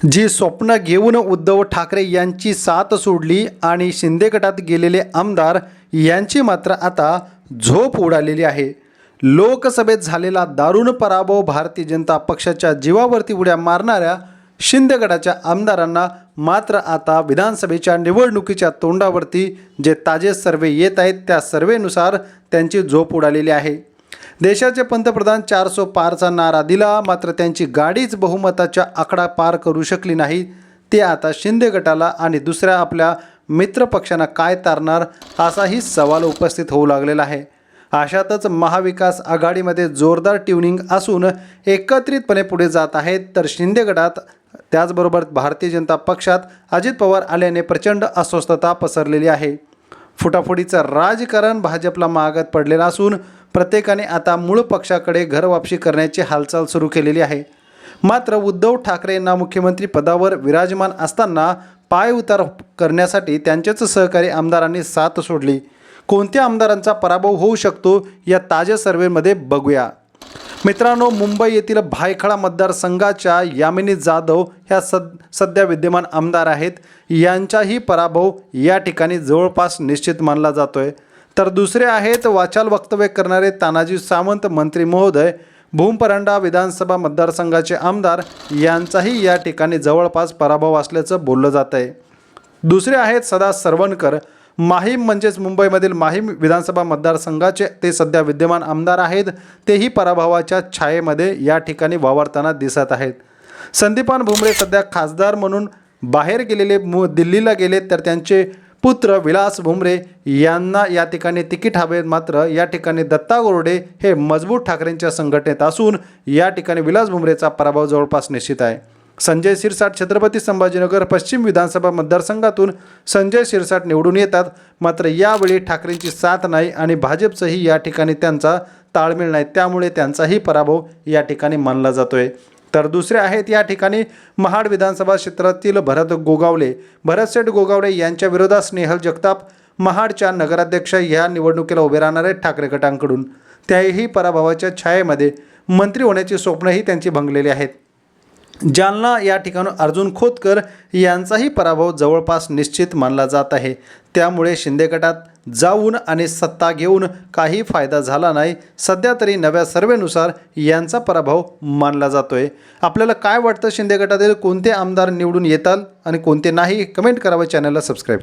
जी स्वप्न घेऊन उद्धव ठाकरे यांची साथ सोडली आणि शिंदे गटात गेलेले आमदार यांची मात्र आता झोप उडालेली आहे. लोकसभेत झालेला दारुण पराभव भारतीय जनता पक्षाच्या जीवावरती उड्या मारणाऱ्या शिंदे गटाच्या आमदारांना मात्र आता विधानसभेच्या निवडणुकीच्या तोंडावरती जे ताजे सर्वे येत आहेत त्या सर्वेनुसार त्यांची झोप उडालेली आहे. देशाचे पंतप्रधान चारसो पारचा नारा दिला मात्र त्यांची गाडीच बहुमताच्या आकडा पार करू शकली नाही. ते आता शिंदे गटाला आणि दुसऱ्या आपल्या मित्रपक्षांना काय तारणार असाही सवाल उपस्थित होऊ लागलेला आहे. अशातच महाविकास आघाडीमध्ये जोरदार ट्युनिंग असून एकत्रितपणे पुढे जात आहेत तर शिंदे गटात त्याचबरोबर भारतीय जनता पक्षात अजित पवार आल्याने प्रचंड अस्वस्थता पसरलेली आहे. फुटाफुटीचं राजकारण भाजपला मागत पडलेलं असून प्रत्येकाने आता मूळ पक्षाकडे घरवापशी करण्याची हालचाल सुरू केलेली आहे. मात्र उद्धव ठाकरे यांना मुख्यमंत्री पदावर विराजमान असताना पाय उतार करण्यासाठी त्यांचेच सहकारी आमदारांनी साथ सोडली. कोणत्या आमदारांचा पराभव होऊ शकतो या ताज्या सर्वेमध्ये बघूया. मित्रांनो मुंबई येथील भायखळा मतदारसंघाच्या यामिनी जाधव ह्या सद सध्या विद्यमान आमदार आहेत. यांचाही पराभव या ठिकाणी जवळपास निश्चित मानला जातो आहे तर दुसरे आहेत वाचाल वक्तव्य करणारे तानाजी सावंत मंत्री महोदय भूमपरांडा विधानसभा मतदारसंघाचे आमदार यांचाही या ठिकाणी जवळपास पराभव असल्याचं बोललं जात आहे. दुसरे आहेत सदा सरवणकर माहीम म्हणजेच मुंबईमधील माहीम विधानसभा मतदारसंघाचे ते सध्या विद्यमान आमदार आहेत तेही पराभवाच्या छायेमध्ये या ठिकाणी वावरताना दिसत आहेत. संदीपान भुमरे सध्या खासदार म्हणून बाहेर गेलेले मु दिल्लीला गेले तर त्यांचे पुत्र विलास भुमरे यांना या ठिकाणी तिकीट हवे मात्र या ठिकाणी दत्ता गोरडे हे मजबूत ठाकरेंच्या संघटनेत असून या ठिकाणी विलास भुमरेचा पराभव जवळपास निश्चित आहे. संजय शिरसाट छत्रपती संभाजीनगर पश्चिम विधानसभा मतदारसंघातून संजय शिरसाट निवडून येतात. मात्र यावेळी ठाकरेंची साथ नाही आणि भाजपचंही या ठिकाणी त्यांचा ताळमेळ नाही. त्यामुळे त्यांचाही पराभव या ठिकाणी मानला जातोय. तर दुसरे आहेत या ठिकाणी महाड विधानसभा क्षेत्रातील भरत गोगावले. भरतसेठ गोगावले यांच्या विरोधात स्नेहल जगताप महाडच्या नगराध्यक्ष ह्या निवडणुकीला उभे राहणारे ठाकरे गटांकडून. त्याही पराभवाच्या छायेमध्ये मंत्री होण्याची स्वप्नही त्यांची भंगलेली आहेत. जालना या ठिकाणी अर्जुन खोतकर यांचाही पराभव जवळपास निश्चित मानला जात आहे. त्यामुळे शिंदे गटात जाऊन आणि सत्ता घेऊन काही फायदा झाला नाही. सध्या तरी नव्या सर्वेनुसार यांचा पराभव मानला जातोय. आपल्याला काय वाटतं? शिंदे गटातील कोणते आमदार निवडून येतात आणि कोणते नाही? कमेंट करावं चॅनलला सबस्क्राईब